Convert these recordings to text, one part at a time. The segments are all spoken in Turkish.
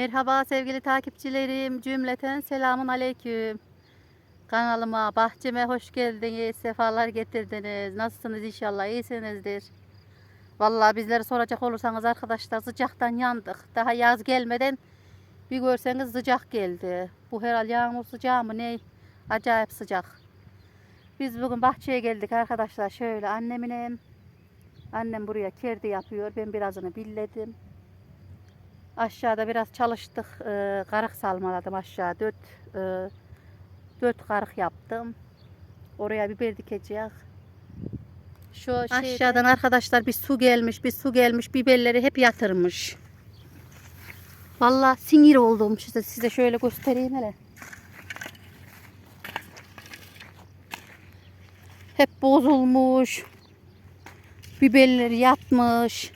Merhaba sevgili takipçilerim. Cümleten selamun aleyküm. Kanalıma, bahçeme hoş geldiniz. Sefalar getirdiniz. Nasılsınız inşallah? iyisinizdir. Vallahi bizleri soracak olursanız arkadaşlar sıcaktan yandık. Daha yaz gelmeden bir görseniz sıcak geldi. Bu herhal yağmur sıcağı mı ne? Acayip sıcak. Biz bugün bahçeye geldik arkadaşlar. Şöyle annemine Annem buraya kerdi yapıyor. Ben birazını billedim. Aşağıda biraz çalıştık. Ee, karık salmaladım aşağı. Dört, e, dört karık yaptım. Oraya biber dikeceğiz. Şu Aşağıdan arkadaşlar bir su gelmiş, bir su gelmiş. Biberleri hep yatırmış. Vallahi sinir oldum. Size, size şöyle göstereyim hele. Hep bozulmuş. Biberleri yatmış.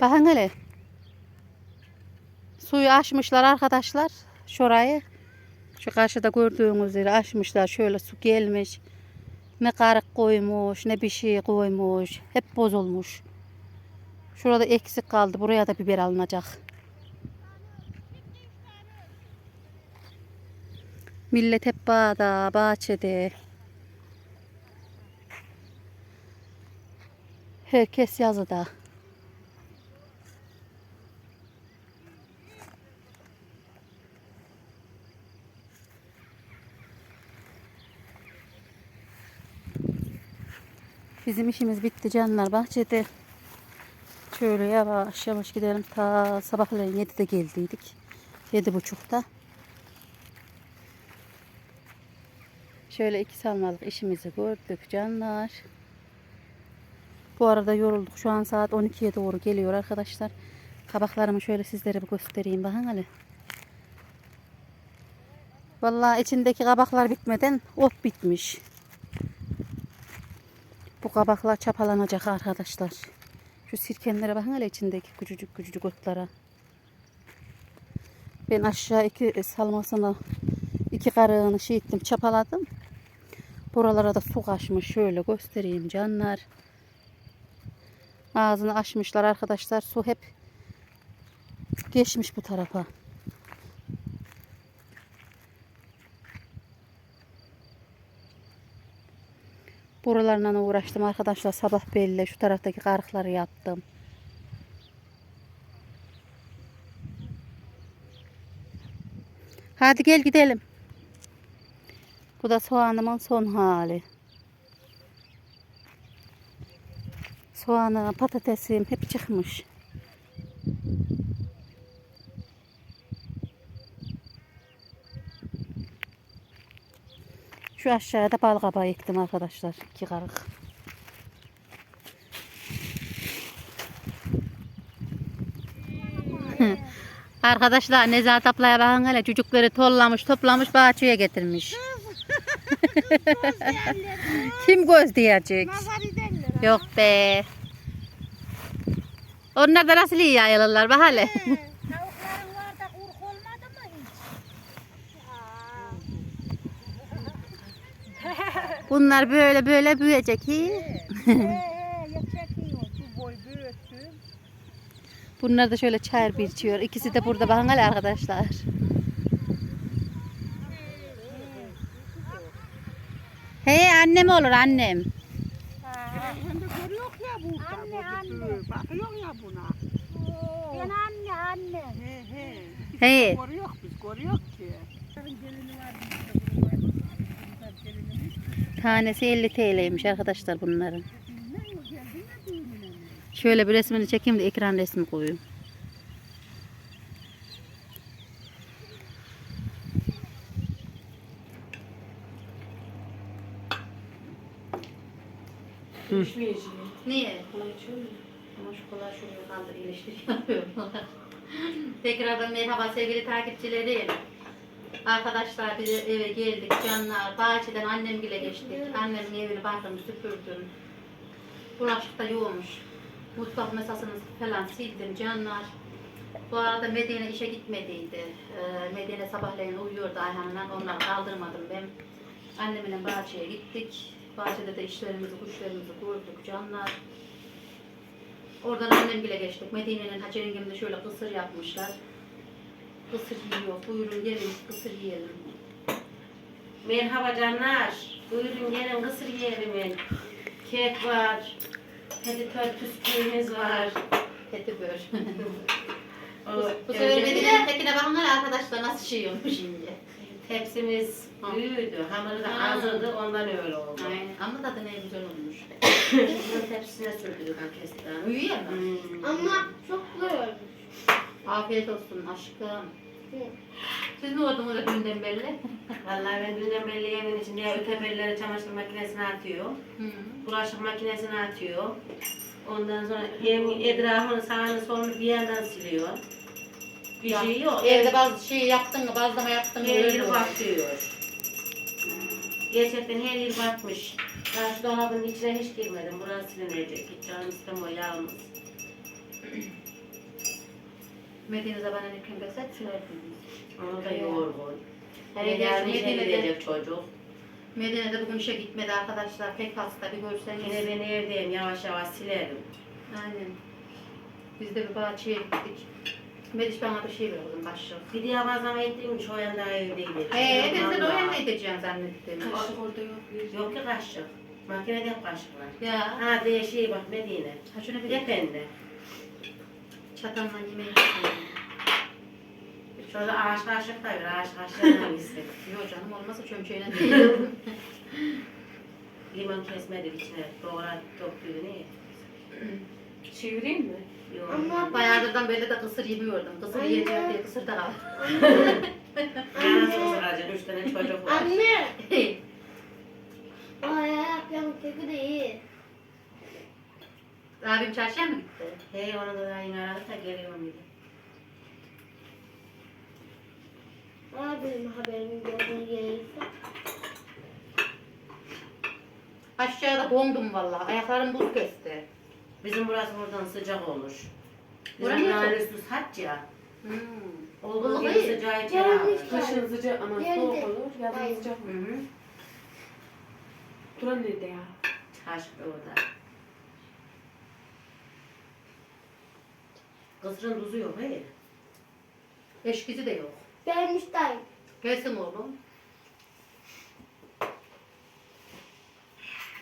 Bakın hele. Suyu açmışlar arkadaşlar. Şurayı. Şu karşıda gördüğünüz yeri açmışlar. Şöyle su gelmiş. Ne karık koymuş, ne bir şey koymuş. Hep bozulmuş. Şurada eksik kaldı. Buraya da biber alınacak. Millet hep bağda, bahçede. Herkes yazıda. Bizim işimiz bitti canlar bahçede. Şöyle yavaş yavaş gidelim. Ta sabahleyin 7'de geldiydik. 7.30'da. Şöyle iki salmalık işimizi gördük canlar. Bu arada yorulduk. Şu an saat 12'ye doğru geliyor arkadaşlar. Kabaklarımı şöyle sizlere bir göstereyim. Bakın hele. Vallahi içindeki kabaklar bitmeden ot bitmiş. Bu kabaklar çapalanacak arkadaşlar. Şu sirkenlere bakın hele içindeki küçücük küçücük otlara. Ben aşağı iki salmasını iki karığını şey ettim çapaladım. Buralara da su kaçmış. Şöyle göstereyim canlar. Ağzını açmışlar arkadaşlar. Su hep geçmiş bu tarafa. Buralarla uğraştım arkadaşlar. Sabah belli şu taraftaki karıkları yaptım. Hadi gel gidelim. Bu da soğanımın son hali. Soğanı, patatesim hep çıkmış. Şu aşağıda bal kabağı ektim arkadaşlar. iki karık. Arkadaşlar Nezahat ablaya bakın hele çocukları tollamış toplamış bahçeye getirmiş. Kim göz diyecek? Yok be. Onlar da nasıl iyi yayılırlar bak hele. He, Tavukların var da kurk olmadı mı hiç? Bunlar böyle böyle büyüyecek. He boy. Bunlar da şöyle çayır bir içiyor. İkisi de burada bakın hele arkadaşlar. He annem olur annem. De görüyor ya burada. Anne, anne. Bakıyor ya buna. Ben anne anne. He he. He. Görüyor biz görüyor ki. Tanesi 50 TL'ymiş arkadaşlar bunların. Şöyle bir resmini çekeyim de ekran resmi koyayım. Niye? Kolay şöyle. Ama şu kolay şuraya kaldır iyileştiriyor. Tekrardan merhaba sevgili takipçilerim. Arkadaşlar biz eve geldik canlar. Bahçeden annem bile geçtik. Annemin evini barkını süpürdüm. Bulaşık da yoğmuş. Mutfak masasını falan sildim canlar. Bu arada Medine işe gitmediydi. Ee, Medine sabahleyin uyuyordu Ayhan'la. Onları kaldırmadım ben. Annemle bahçeye gittik. Bahçede de işlerimizi, kuşlarımızı gördük canlar. Oradan annem bile geçtik. Medine'nin Hacer'in şöyle kısır yapmışlar. Kısır yiyor. Buyurun gelin kısır yiyelim. Merhaba canlar. Buyurun gelin kısır yiyelim. Kek var. Peditör püsküğümüz var. Petibör. O, Bu, bu sefer önce Medine'nin tekine bakınlar arkadaşlar nasıl şey yiyormuş şimdi. Tepsimiz büyüdü. Hamuru da Ha. azaldı ondan öyle oldu. Aynen. Ama tadı ne güzel olmuş. Bunun tepsisine sürdük kestiğini. Uyuyor mu? Hmm. Ama çok zor olmuş. Afiyet olsun aşkım. Siz ne oldunuz da dünden belli? Vallahi ben dünden belli evin içinde öteberleri çamaşır makinesine atıyor. Hı. Bulaşık makinesine atıyor. Ondan sonra hem etrafını sağını solunu bir yandan siliyor. Bir Ya, şey yok. Evde bazı şey yaptın mı, bazlama yaptın mı Her öyle yeri olur. batıyor. Gerçekten her yer batmış. Ben şu dolabın içine hiç girmedim. Burası silinecek. Hiç canım istemiyor yağımız. Medine zamanı kim gelse silerdiniz. Onu da Evet. yorgun. Hele Hele yarın işe Medine'de- gidecek çocuk. Medine'de bugün işe gitmedi arkadaşlar. Pek hasta bir görseniz. Yine ben evdeyim. Yavaş yavaş silerim. Aynen. Biz de bir bahçeye gittik. Mediş bana bir şey ver kızım başlık. Bir diye bazlama ettiğim şu anda evdeydi. He, ben seni o yanda edeceğim zannettim. Kaşık orada yok. Yok ki kaşık. Makinede hep kaşık var. Ya. Ha diye şey bak Medine. Ha şunu bir Hep çatanla yemeği yapayım. Şurada ağaç kaşık da var. Ağaç kaşığın hangisi? Yok canım olmazsa çömçeyle değil. Limon kesmedik içine. Doğra döktüğünü ne? Çevireyim mi? Yok. Ama Bayağıdırdan böyle de kısır yemiyordum. Kısır Anne. yiyeceğim diye kısır da al. Ya nasıl ısıracaksın? Üç tane çocuk var. anne. O ayak yan keki de iyi. Abim çarşıya mı gitti? Hey onu da daha yine aradık da geliyorum dedi. Abim haberim gördüğü gelirse. Aşağıda dondum vallahi. Ayaklarım buz kesti. Bizim burası buradan sıcak olur. Burası Bizim buranın üstü saç ya. Hmm. Olduğu Vallahi. gibi sıcağı içeri Gelmiş. alır. Kışın sıcak ama Geldi. soğuk olur. Yazın Hayır. sıcak. Hı hı. Duran nerede ya? Taş orada. Kızın tuzu yok hayır. Eşkisi de yok. Gelmiş dayım. Gelsin oğlum.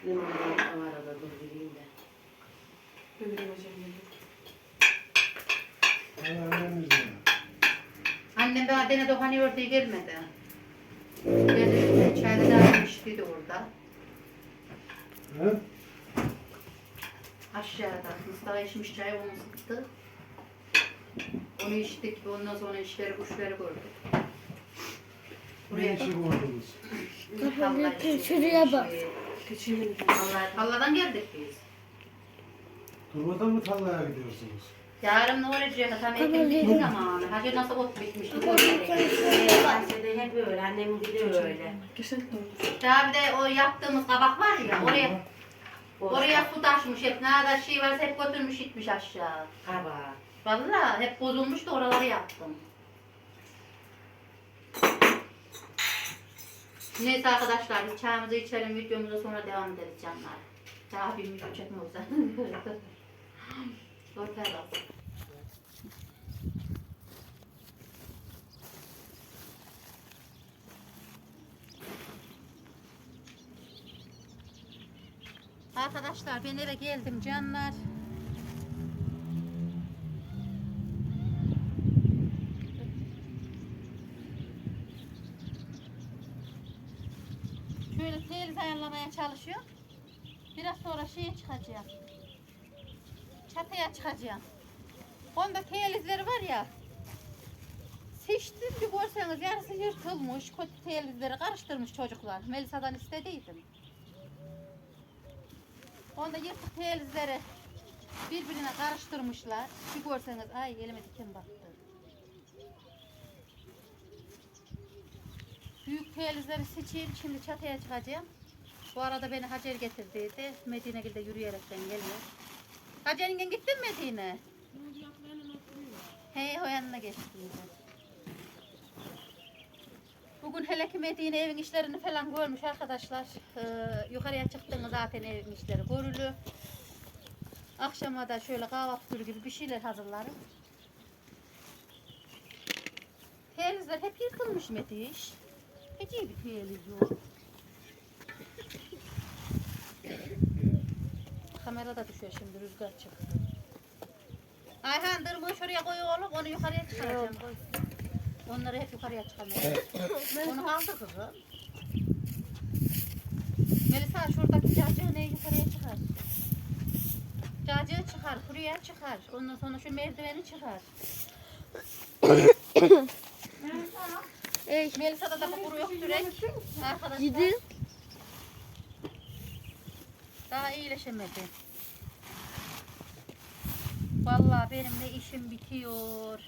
Limon da var orada dur bileyim de. Ömrüm hocam geldi. Annem bana dene dokanı ördüğü gelmedi. Geldi, çayda da içtiydi orada. Hı? Aşağıda. Mustafa içmiş çayı onu sıktı. Onu içtik. Ondan sonra işleri kuşları gördük. Ne işi gördünüz? Vallahi şuraya bak. Vallahi Allah'tan geldik biz. Durmadan mı tarlaya gidiyorsunuz? Yarın ne olacak? Tam ekim bittiği zaman. Hacı nasıl ot bitmiş. bir görseydik. Bahçede hep öyle. Annemin de öyle. Daha bir de o yaptığımız kabak var ya oraya oraya su taşmış hep ne kadar şey varsa hep götürmüş gitmiş aşağı. Kaba. Vallahi hep bozulmuş da oraları yaptım. Neyse arkadaşlar biz çayımızı içelim videomuza sonra devam ederiz canlar. Daha bir video çekme o zaman. Ortaya. Arkadaşlar ben eve geldim canlar. Şöyle teliz çalışıyorum. Biraz sonra şeye çıkacağım. Çatıya çıkacağım. Onda telizleri var ya. Seçtim bir görseniz yarısı yırtılmış. Kötü telizleri karıştırmış çocuklar. Melisa'dan istediydim. Onda yırtık telizleri birbirine karıştırmışlar. Bir görseniz ay elime diken battı. Büyük telizleri seçeyim şimdi çatıya çıkacağım. Bu arada beni Hacer getirdiydi. Medine'gil'de yürüyerekten geliyor. Hacer'in gittin mi Medine? He o yanına geçtiydi. Bugün hele ki Medine evin işlerini falan görmüş arkadaşlar. Ee, yukarıya çıktığında zaten evin işleri görülü. Akşama da şöyle kahvaltı gibi bir şeyler hazırlarım. Telizler hep yırtılmış Metiş. Hiç iyi bir teliz yok. Kamera da düşüyor şimdi rüzgar çıktı. Ayhan dırmığı şuraya koy oğlum onu yukarıya çıkaracağım. Koy. Onları hep yukarıya çıkarmaya. onu aldı kızım. Melisa şuradaki cacığı ne yukarıya çıkar. Cacığı çıkar, buraya çıkar. Ondan sonra şu merdiveni çıkar. Ey. Melisa'da da bu kuru yok direkt. Arkadaşlar. Gidin. Daha iyileşemedi. Vallahi benim ne işim bitiyor.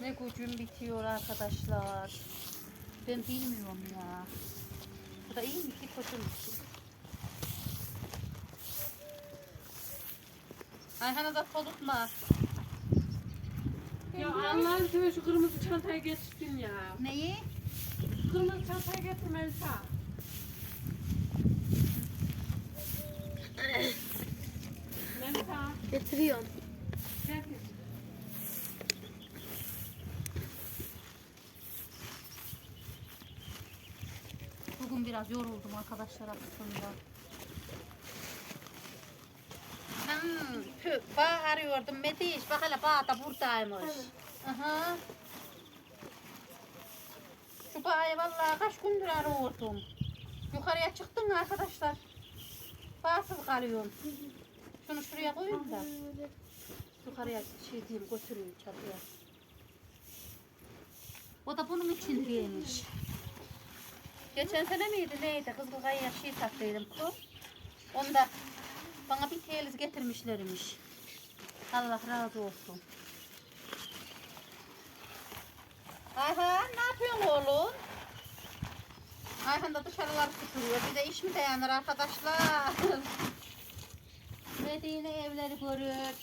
Ne gücüm bitiyor arkadaşlar. Ben bilmiyorum ya. Bu da iyi mi ki kötü mü ki? Ayhan'a da solutma. Ya Allah'ın seversen şu kırmızı çantayı getirdin ya. Neyi? Kırmızı çantayı getir Melisa. Melisa. Getiriyorum. Biraz yoruldum arkadaşlar aslında. Hmm, tüh, bağ arıyordum Mediş. Bak hele bağ da buradaymış. Aha. Şu bağı vallahi kaç gündür arıyordum. Yukarıya çıktın mı arkadaşlar? Bağsız kalıyorum. Şunu şuraya koyayım da. Yukarıya şey diyeyim götüreyim çatıya. O da bunun için değilmiş. Geçen sene miydi neydi? Kızıl kayaya şey sattıydım ku. Onda bana bir teliz getirmişlermiş. Allah razı olsun. Ayhan ne yapıyorsun oğlum? Ayhan da dışarıları süpürüyor. Bir de iş mi dayanır arkadaşlar? Medine evleri görür.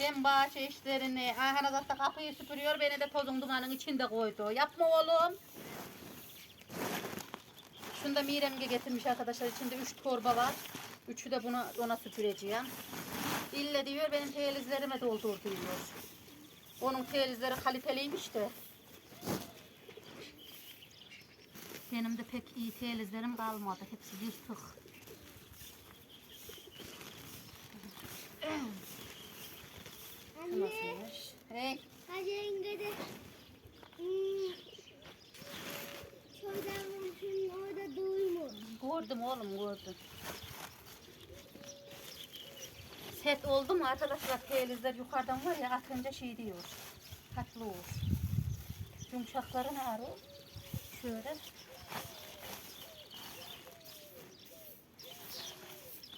Ben bahçe işlerini. Ayhan da kapıyı süpürüyor. Beni de tozun dumanın içinde koydu. Yapma oğlum. Şunu da Mirem'e getirmiş arkadaşlar. İçinde 3 torba var. Üçü de buna ona süpüreceğim. İlle diyor benim telizlerime doldur diyor. Onun telizleri kaliteliymiş de. Benim de pek iyi telizlerim kalmadı. Hepsi yırtık. Nasılmış? Hey. Hadi yenge de. Hmm. Şuradan şunun orada duymuş. Gördüm oğlum gördüm. Set oldu mu arkadaşlar telizler yukarıdan var ya atınca şey diyor. Tatlı olur. Yumuşakları ne arı? Şöyle.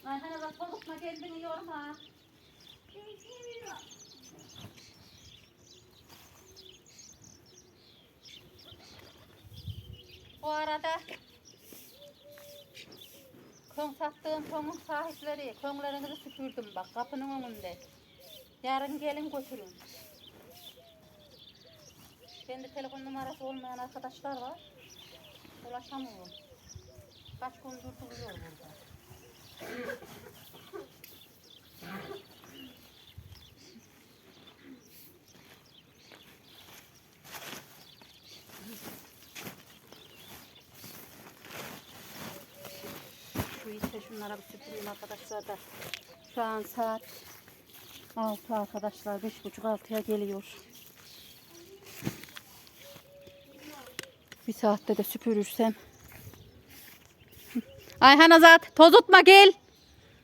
Ayhan'a bak korkutma kendini yorma. Bu arada Kum sattığım kumun sahipleri, kumlarınızı süpürdüm bak kapının önünde. Yarın gelin götürün. Kendi telefon numarası olmayan arkadaşlar var. Ulaşamıyorum. Kaç gündür duruyor burada. Şu işte şunlara bir süpüreyim arkadaşlar da. Şu an saat 6 arkadaşlar. 5.30-6'ya geliyor. Bir saatte de süpürürsem. Ayhan Azat tozutma gel.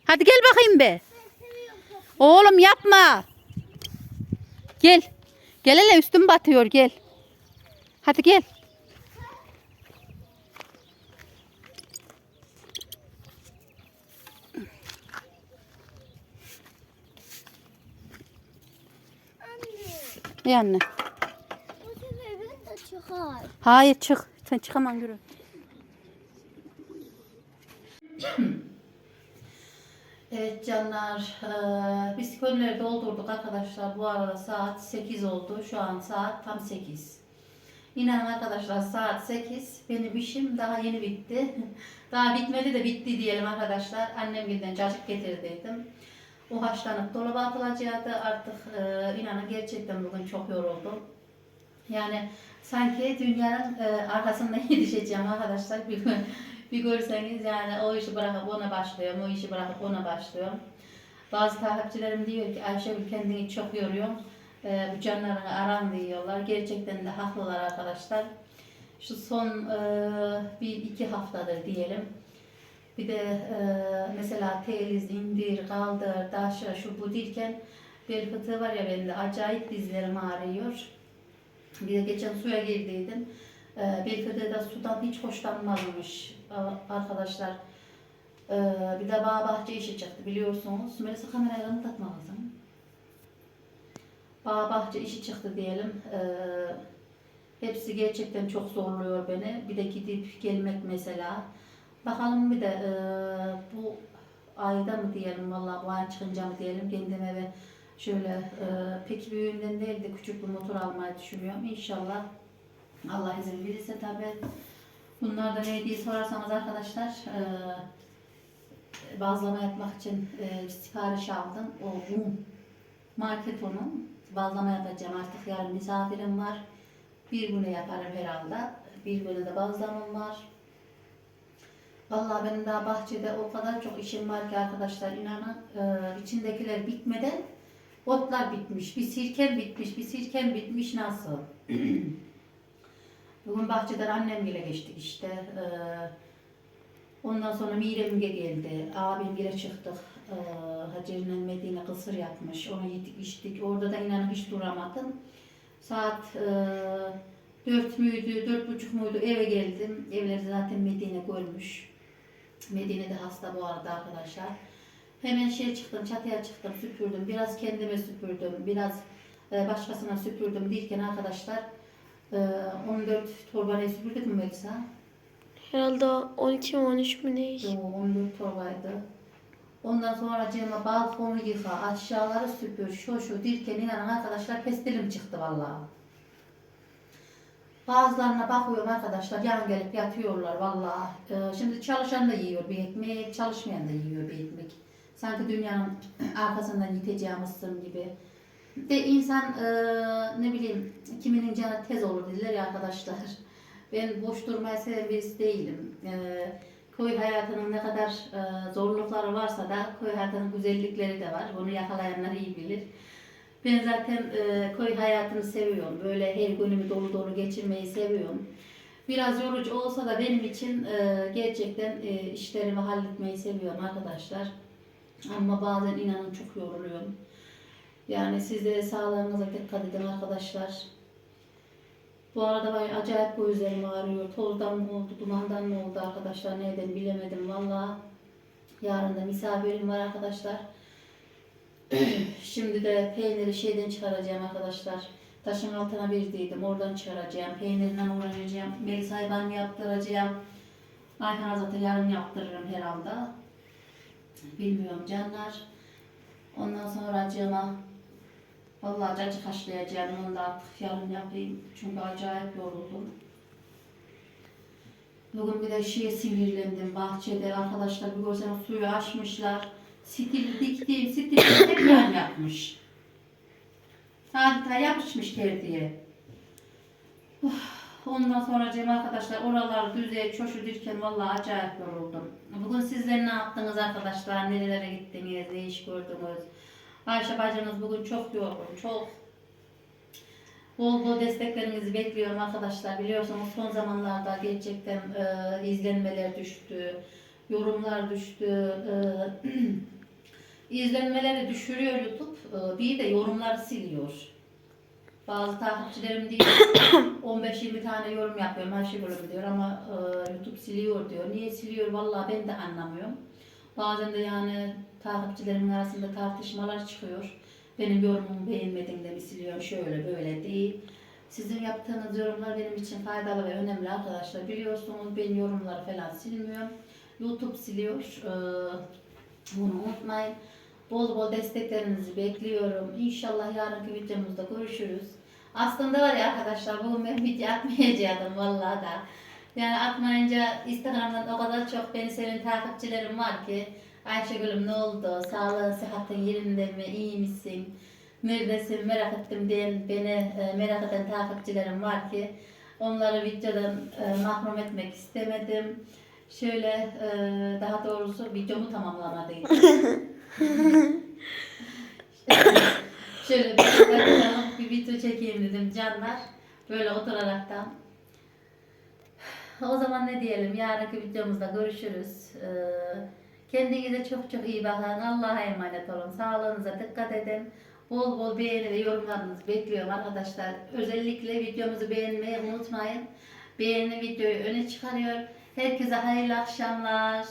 Hadi gel bakayım be. Oğlum yapma. Gel. Gel hele üstüm batıyor gel. Hadi gel. İyi anne. Bu çıkar. Hayır çık. Sen çıkamam yürü. Evet canlar, eee, biz kölleri doldurduk arkadaşlar. Bu arada saat 8 oldu. Şu an saat tam 8. İnanın arkadaşlar saat 8. Benim işim daha yeni bitti. Daha bitmedi de bitti diyelim arkadaşlar. Annem giden cacık getirdiydim. O haşlanıp dolaba atılacaktı. Artık e, inanın gerçekten bugün çok yoruldum. Yani sanki dünyanın e, arkasından yetişeceğim arkadaşlar. Bir, bir görseniz yani o işi bırakıp ona başlıyorum, o işi bırakıp ona başlıyorum. Bazı takipçilerim diyor ki Ayşegül kendini çok yoruyor. E, bu canlarını aran diyorlar. Gerçekten de haklılar arkadaşlar. Şu son e, bir iki haftadır diyelim. Bir de e, mesela teliz, indir, kaldır, daşa, şu bu derken bel fıtığı var ya bende acayip dizlerim ağrıyor. Bir de geçen suya girdiydim. E, bel fıtığı da sudan hiç hoşlanmazmış arkadaşlar. E, bir de bağ bahçe işi çıktı biliyorsunuz. Melisa kamerayı tanıtma kızım. Bağ bahçe işi çıktı diyelim. E, hepsi gerçekten çok zorluyor beni. Bir de gidip gelmek mesela. Bakalım bir de e, bu ayda mı diyelim vallahi bu ay çıkınca mı diyelim kendime ve şöyle e, pek büyüğünden değil de küçük bir motor almayı düşünüyorum. İnşallah Allah izin verirse tabi. Bunlar da ne sorarsanız arkadaşlar e, bazlama yapmak için e, sipariş aldım. O Rum market onun. Bazlama yapacağım artık yarın misafirim var. Bir güne yaparım herhalde. Bir güne de bazlamam var. Vallahi benim daha bahçede o kadar çok işim var ki arkadaşlar inanın e, içindekiler bitmeden otlar bitmiş, bir sirkem bitmiş, bir sirkem bitmiş nasıl? Bugün bahçeden annemle geçtik işte. E, ondan sonra Mirem'e geldi, abimle çıktık. E, Hacer'le Medine kısır yapmış, onu yedik içtik. Orada da inanın hiç duramadım. Saat e, dört müydü, dört buçuk muydu eve geldim. Evleri zaten Medine görmüş. Medine'de hasta bu arada arkadaşlar. Hemen şey çıktım, çatıya çıktım, süpürdüm. Biraz kendime süpürdüm, biraz e, başkasına süpürdüm derken arkadaşlar e, 14 torbayı süpürdük mü Melisa? Herhalde 12 mi 13 mü ne? Yo, 14 torbaydı. Ondan sonra Cem'e balkonu yıka, aşağıları süpür, şu şu derken inanın arkadaşlar pestilim çıktı vallahi. Bazılarına bakıyorum arkadaşlar yan gelip yatıyorlar vallahi. Ee, şimdi çalışan da yiyor bir ekmek, çalışmayan da yiyor bir ekmek. Sanki dünyanın arkasından yiteceğimizsin gibi. De insan e, ne bileyim kiminin canı tez olur dediler ya arkadaşlar. Ben boş durmayı seven birisi değilim. E, köy hayatının ne kadar e, zorlukları varsa da köy hayatının güzellikleri de var. Bunu yakalayanlar iyi bilir. Ben zaten e, köy hayatını seviyorum. Böyle her günümü dolu dolu geçirmeyi seviyorum. Biraz yorucu olsa da benim için e, gerçekten e, işlerimi halletmeyi seviyorum arkadaşlar. Ama bazen inanın çok yoruluyorum. Yani siz de sağlığınıza dikkat edin arkadaşlar. Bu arada ben acayip gözlerim ağrıyor. Tozdan mı oldu, dumandan mı oldu arkadaşlar neden bilemedim valla. Yarın da misafirim var arkadaşlar. Şimdi de peyniri şeyden çıkaracağım arkadaşlar. Taşın altına verdiydim. Oradan çıkaracağım. Peynirinden uğraşacağım. Melisa'yı ben yaptıracağım. Ayhan zaten yarın yaptırırım herhalde. Bilmiyorum canlar. Ondan sonra acıma Vallahi cacık haşlayacağım. Onu da artık yarın yapayım. Çünkü acayip yoruldum. Bugün bir de şeye sinirlendim bahçede. Arkadaşlar bir görseniz suyu açmışlar. Stil diktiğim stil yapmış. Adeta yapışmış diye. Ondan sonra Cem arkadaşlar oraları düzeye çoşudurken vallahi acayip yoruldum. Bugün sizler ne yaptınız arkadaşlar? Nerelere gittiniz? Ne iş gördünüz? Ayşe bacınız bugün çok yorgun, çok. Bol bol desteklerinizi bekliyorum arkadaşlar. Biliyorsunuz son zamanlarda gerçekten e, izlenmeler düştü, yorumlar düştü. E, izlenmeleri düşürüyor YouTube, e, bir de yorumları siliyor. Bazı takipçilerim diyor 15-20 tane yorum yapıyorum Ayşe bölümü diyor ama e, YouTube siliyor diyor. Niye siliyor vallahi ben de anlamıyorum. Bazen de yani takipçilerimin arasında tartışmalar çıkıyor. Benim yorumumu beğenmedin de mi siliyor şöyle böyle değil. Sizin yaptığınız yorumlar benim için faydalı ve önemli arkadaşlar. Biliyorsunuz ben yorumları falan silmiyorum. YouTube siliyor. Ee, bunu unutmayın. Bol bol desteklerinizi bekliyorum. İnşallah yarınki videomuzda görüşürüz. Aslında var ya arkadaşlar bugün ben video atmayacaktım vallahi da. Yani atmayınca Instagram'dan o kadar çok beni seven takipçilerim var ki Ayşegül'üm ne oldu? Sağlığın, sıhhatin yerinde mi? İyi misin? Neredesin? Merak ettim diyen, beni e, merak eden takipçilerim var ki onları videodan e, mahrum etmek istemedim. Şöyle e, daha doğrusu videomu tamamlamadıydım. Şöyle bir dakikalık bir video çekeyim dedim canlar. Böyle oturaraktan. O zaman ne diyelim? Yarınki videomuzda görüşürüz. Ee, kendinize çok çok iyi bakın. Allah'a emanet olun. Sağlığınıza dikkat edin. Bol bol beğeni ve yorumlarınızı bekliyorum arkadaşlar. Özellikle videomuzu beğenmeyi unutmayın. Beğeni videoyu öne çıkarıyor. Herkese hayırlı akşamlar.